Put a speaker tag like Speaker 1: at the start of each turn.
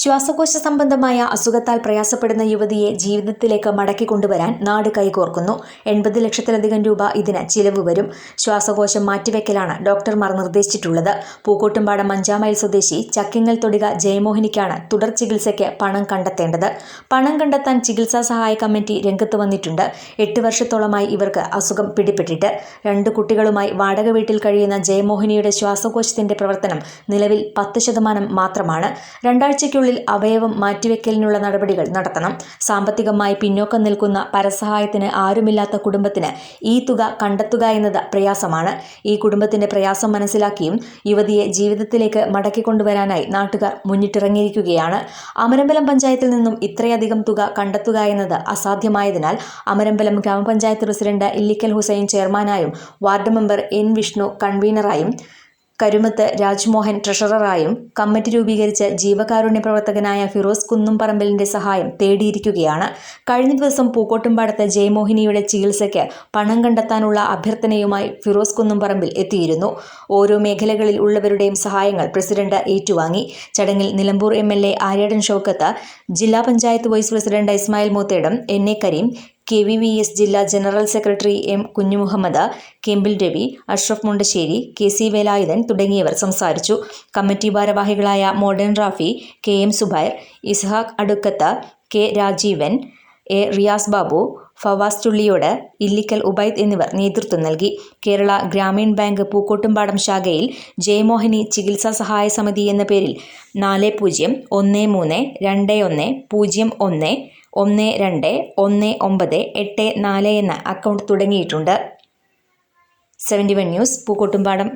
Speaker 1: ശ്വാസകോശ സംബന്ധമായ അസുഖത്താൽ പ്രയാസപ്പെടുന്ന യുവതിയെ ജീവിതത്തിലേക്ക് മടക്കി കൊണ്ടുവരാൻ നാട് കൈകോർക്കുന്നു. എൺപത് ലക്ഷത്തിലധികം രൂപ ഇതിന് ചിലവ് വരും. ശ്വാസകോശം മാറ്റിവെക്കലാണ് ഡോക്ടർമാർ നിർദ്ദേശിച്ചിട്ടുള്ളത്. പൂക്കോട്ടുംപാടം അഞ്ചാമയൽ സ്വദേശി ചക്കിങ്ങൽ തൊടിക ജയമോഹിനിക്കാണ് തുടർ ചികിത്സയ്ക്ക് പണം കണ്ടെത്തേണ്ടത്. പണം കണ്ടെത്താൻ ചികിത്സാ സഹായ കമ്മിറ്റി രംഗത്ത് വന്നിട്ടുണ്ട്. എട്ട് വർഷത്തോളമായി ഇവർക്ക് അസുഖം പിടിപെട്ടിട്ട്. രണ്ട് കുട്ടികളുമായി വാടക വീട്ടിൽ കഴിയുന്ന ജയമോഹിനിയുടെ ശ്വാസകോശത്തിന്റെ പ്രവർത്തനം നിലവിൽ പത്ത് ശതമാനം മാത്രമാണ്. രണ്ടാഴ്ചയ്ക്കുള്ളിൽ അവയവം മാറ്റിവെക്കലിനുള്ള നടപടികൾ നടത്തണം. സാമ്പത്തികമായി പിന്നോക്കം നിൽക്കുന്ന പരസഹായത്തിന് ആരുമില്ലാത്ത കുടുംബത്തിന് ഈ തുക കണ്ടെത്തുക എന്നത് പ്രയാസമാണ്. ഈ കുടുംബത്തിന്റെ പ്രയാസം മനസ്സിലാക്കിയും യുവതിയെ ജീവിതത്തിലേക്ക് മടക്കിക്കൊണ്ടുവരാനായി നാട്ടുകാർ മുന്നിട്ടിറങ്ങിയിരിക്കുകയാണ്. അമരമ്പലം പഞ്ചായത്തിൽ നിന്നും ഇത്രയധികം തുക കണ്ടെത്തുക എന്നത് അസാധ്യമായതിനാൽ അമരമ്പലം ഗ്രാമപഞ്ചായത്ത് പ്രസിഡന്റ് ഇല്ലിക്കൽ ഹുസൈൻ ചെയർമാനായും വാർഡ് മെമ്പർ എൻ വിഷ്ണു കൺവീനറായും കരുമത്ത് രാജ്മോഹൻ ട്രഷററായും കമ്മിറ്റി രൂപീകരിച്ച ജീവകാരുണ്യ പ്രവർത്തകനായ ഫിറോസ് കുന്നുംപറമ്പലിന്റെ സഹായം തേടിയിരിക്കുകയാണ്. കഴിഞ്ഞ ദിവസം പൂക്കോട്ടുംപാടത്ത് ജയമോഹിനിയുടെ ചികിത്സയ്ക്ക് പണം കണ്ടെത്താനുള്ള അഭ്യർത്ഥനയുമായി ഫിറോസ് കുന്നുംപറമ്പിൽ എത്തിയിരുന്നു. ഓരോ മേഖലകളിൽ ഉള്ളവരുടെയും സഹായങ്ങൾ പ്രസിഡന്റ് ഏറ്റുവാങ്ങി. ചടങ്ങിൽ Nilambur M L A Aryadan Shoukath ജില്ലാ panchayat vice president Ismail Moothedam N A Kareem K V V S ജില്ലാ general secretary M Kunjumuhammed Kempil Ravi Ashraf Mundassery K C Velayudhan തുടങ്ങിയവർ സംസാരിച്ചു. കമ്മിറ്റി ഭാരവാഹികളായ modern Rafi K M Zubair Ishaq Adukkath K Rajeevan A Riyas Babu Fawas Chulliyode Illikkal Ubaid എന്നിവർ നേതൃത്വം നൽകി. Kerala Gramin bank Pookkottumpadam ശാഖയിൽ ജയമോഹിനി ചികിത്സാ സഹായ സമിതി എന്ന പേരിൽ നാല് പൂജ്യം ഒന്ന് മൂന്ന് രണ്ട് ഒന്ന് പൂജ്യം ഒന്ന് ഒന്ന് രണ്ട് ഒന്ന് ഒമ്പത് എട്ട് നാല് എന്ന അക്കൗണ്ട് തുടങ്ങിയിട്ടുണ്ട്. Seventy one news Pookkottumpadam.